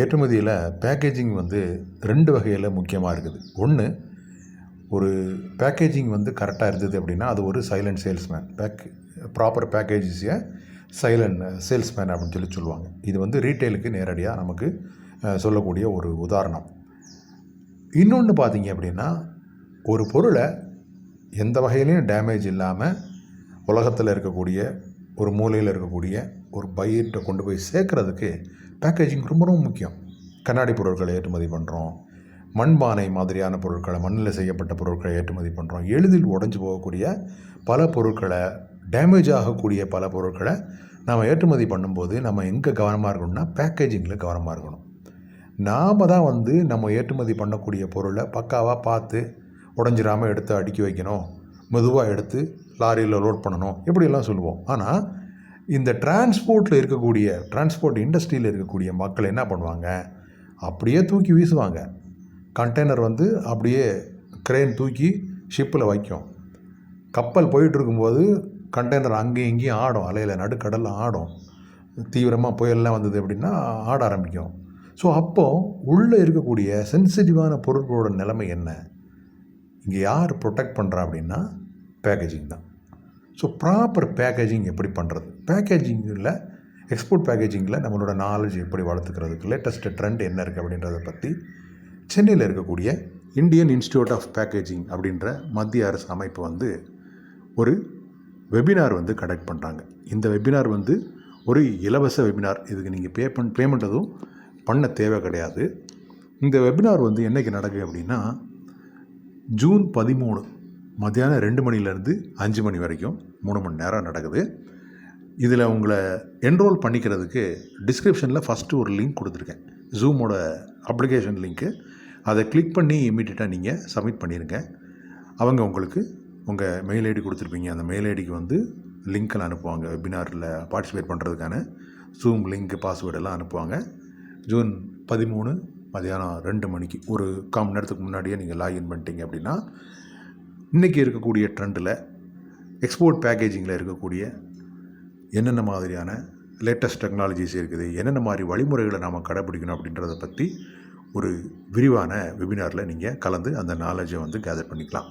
ஏற்றுமதியில் பேக்கேஜிங் வந்து ரெண்டு வகையில் முக்கியமாக இருக்குது. ஒன்று ஒரு பேக்கேஜிங் வந்து கரெக்டாக இருந்தது அப்படின்னா அது ஒரு silent salesman pack proper package is silent salesman அப்படின்னு சொல்லி சொல்லுவாங்க. இது வந்து ரீட்டைலுக்கு நேரடியாக நமக்கு சொல்லக்கூடிய ஒரு உதாரணம். இன்னொன்று பார்த்தீங்க அப்படின்னா ஒரு பொருளை எந்த வகையிலையும் டேமேஜ் இல்லாமல் உலகத்தில் இருக்கக்கூடிய ஒரு மூலையில் இருக்கக்கூடிய ஒரு பயிர்கிட்ட கொண்டு போய் சேர்க்குறதுக்கு பேக்கேஜிங் ரொம்ப ரொம்ப முக்கியம். கண்ணாடி பொருட்களை ஏற்றுமதி பண்ணுறோம் மண்பானை மாதிரியான பொருட்களை மண்ணில் செய்யப்பட்ட பொருட்களை ஏற்றுமதி பண்ணுறோம் எளிதில் உடஞ்சி போகக்கூடிய பல பொருட்களை டேமேஜ் ஆகக்கூடிய பல பொருட்களை நாம் ஏற்றுமதி பண்ணும்போது நம்ம எங்கே கவனமாக இருக்கணும்னா பேக்கேஜிங்கில் கவனமாக இருக்கணும். நாம் தான் வந்து நம்ம ஏற்றுமதி பண்ணக்கூடிய பொருளை பக்காவாக பார்த்து உடஞ்சிராமல் எடுத்து அடுக்கி வைக்கணும். மெதுவாக எடுத்து லாரியில் லோட் பண்ணணும் இப்படியெல்லாம் சொல்லுவோம். ஆனால் இந்த டிரான்ஸ்போர்ட்டில் இருக்கக்கூடிய டிரான்ஸ்போர்ட் இண்டஸ்ட்ரியில் இருக்கக்கூடிய மக்கள் என்ன பண்ணுவாங்க? அப்படியே தூக்கி வீசுவாங்க. கண்டெய்னர் வந்து அப்படியே க்ரெயின் தூக்கி ஷிப்பில் வைக்கும். கப்பல் போயிட்டு இருக்கும்போது கண்டெய்னர் அங்கேயும் இங்கேயும் ஆடும் அலையில் நடுக்கடலில் ஆடும். தீவிரமாக புயல்லாம் வந்தது அப்படின்னா ஆட ஆரம்பிக்கும். ஸோ அப்போது உள்ளே இருக்கக்கூடிய சென்சிட்டிவான பொருட்களோட நிலைமை என்ன? இங்கே யார் ப்ரொடெக்ட் பண்ணுறா அப்படின்னா பேக்கேஜிங் தான். ஸோ ப்ராப்பர் பேக்கேஜிங் எப்படி பண்ணுறது பேக்கேஜிங்கில் எக்ஸ்போர்ட் பேக்கேஜிங்கில் நம்மளோட நாலேஜ் எப்படி வளர்த்துக்கிறதுக்கு லேட்டஸ்ட் ட்ரெண்ட் என்ன இருக்குது அப்படின்றத பற்றி சென்னையில் இருக்கக்கூடிய இந்தியன் இன்ஸ்டியூட் ஆஃப் பேக்கேஜிங் அப்படின்ற மத்திய அரசு அமைப்பு வந்து ஒரு வெபினார் வந்து கண்டக்ட் பண்ணுறாங்க இந்த வெபினார் வந்து ஒரு இலவச வெபினார் இதுக்கு நீங்கள் பே பண் பேமெண்ட் எதுவும் பண்ண தேவை கிடையாது. இந்த வெபினார் வந்து என்றைக்கு நடக்குது அப்படின்னா ஜூன் பதிமூணு. மத்தியானம் ரெண்டு மணிலேருந்து அஞ்சு மணி வரைக்கும் மூணு மணி நேரம் நடக்குது. இதில் உங்களை என்ரோல் பண்ணிக்கிறதுக்கு டிஸ்கிரிப்ஷனில் ஃபஸ்ட்டு ஒரு லிங்க் கொடுத்துருக்கேன். ஜூமோட அப்ளிகேஷன் லிங்க்கு அதை கிளிக் பண்ணி இமீடியட்டாக நீங்கள் சப்மிட் பண்ணிடுங்க அவங்க உங்களுக்கு உங்கள் மெயில் ஐடி கொடுத்துருப்பீங்க. அந்த மெயில் ஐடிக்கு வந்து லிங்க்கெல்லாம் அனுப்புவாங்க. வெபினாரில் பார்ட்டிசிபேட் பண்ணுறதுக்கான ஜூம் லிங்க் பாஸ்வேர்டு எல்லாம் அனுப்புவாங்க. ஜூன் பதிமூணு மதியானம் ரெண்டு மணிக்கு ஒரு கால் மணி நேரத்துக்கு முன்னாடியே நீங்கள் லாகின் பண்ணிட்டீங்க அப்படின்னா இன்றைக்கி இருக்கக்கூடிய ட்ரெண்டில் எக்ஸ்போர்ட் பேக்கேஜிங்கில் இருக்கக்கூடிய என்னென்ன மாதிரியான லேட்டஸ்ட் டெக்னாலஜிஸ் இருக்குது என்னென்ன மாதிரி வழிமுறைகளை நாம் கடைப்பிடிக்கணும் அப்படின்றத பற்றி ஒரு விரிவான வெபினாரில் நீங்கள் கலந்து அந்த நாலேஜை வந்து கேதர் பண்ணிக்கலாம்.